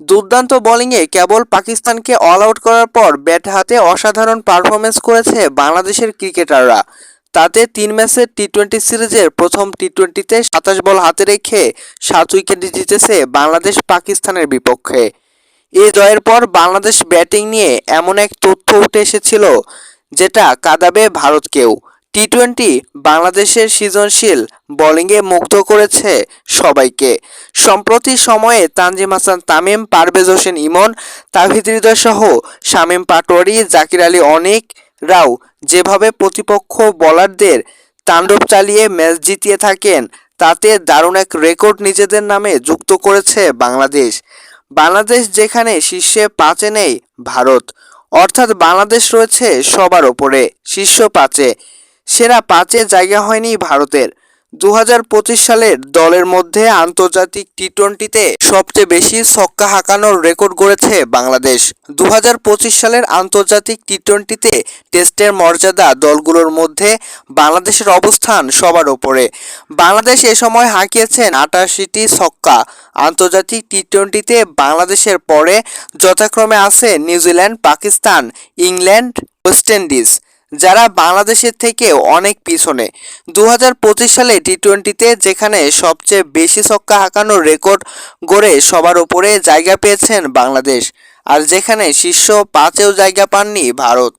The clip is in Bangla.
দুর্দান্ত বোলিংয়ে কেবল পাকিস্তানকে অল আউট করার পর ব্যাট হাতে অসাধারণ পারফরমেন্স করেছে বাংলাদেশের ক্রিকেটাররা। তাতে তিন ম্যাচের টি টোয়েন্টি সিরিজের প্রথম টি টোয়েন্টিতে সাতাশ বল হাতে রেখে সাত উইকেটে জিতেছে বাংলাদেশ পাকিস্তানের বিপক্ষে। এ জয়ের পর বাংলাদেশ ব্যাটিং নিয়ে এমন এক তথ্য উঠে এসেছিল, যেটা কাদাবে ভারতকেও। টি টোয়েন্টি বাংলাদেশের সৃজনশীল বোলিংয়ে মুগ্ধ করেছে সবাইকে। সম্প্রতি সময়ে তানজিম হাসান, তামিম, পারভেজ হোসেন, ইমন তাহিদ হৃদয় সহ শামীম পাটোয়ারি, জাকির আলী অনিক রাও যেভাবে প্রতিপক্ষ বোলারদের তাণ্ডব চালিয়ে ম্যাচ জিতিয়ে থাকেন, তাতে দারুণ এক রেকর্ড নিজেদের নামে যুক্ত করেছে বাংলাদেশ। বাংলাদেশ যেখানে শীর্ষে পাঁচে নেই ভারত। অর্থাৎ বাংলাদেশ রয়েছে সবার ওপরে, শীর্ষ পাঁচে। সেরা পাঁচে জায়গা হয়নি ভারতের। দু হাজার পঁচিশ সালের দলের মধ্যে আন্তর্জাতিক টি টোয়েন্টিতে সবচেয়ে বেশি ছক্কা হাঁকানোর রেকর্ড গড়েছে বাংলাদেশ। দু হাজার পঁচিশ সালের আন্তর্জাতিক টি টোয়েন্টিতে টেস্টের মর্যাদা দলগুলোর মধ্যে বাংলাদেশের অবস্থান সবার ওপরে। বাংলাদেশ এ সময় হাঁকিয়েছেন আটাশিটি ছক্কা। আন্তর্জাতিক টি টোয়েন্টিতে বাংলাদেশের পরে যথাক্রমে আছে New Zealand, Pakistan, England, West Indies. যারা বাংলাদেশের থেকে অনেক পিছনে। দু হাজার পঁচিশ সালে টি টোয়েন্টিতে যেখানে সবচেয়ে বেশি ছক্কা হাঁকানোর রেকর্ড গড়ে সবার উপরে জায়গা পেয়েছেন বাংলাদেশ। আর যেখানে শীর্ষ পাঁচেও জায়গা পাননি ভারত।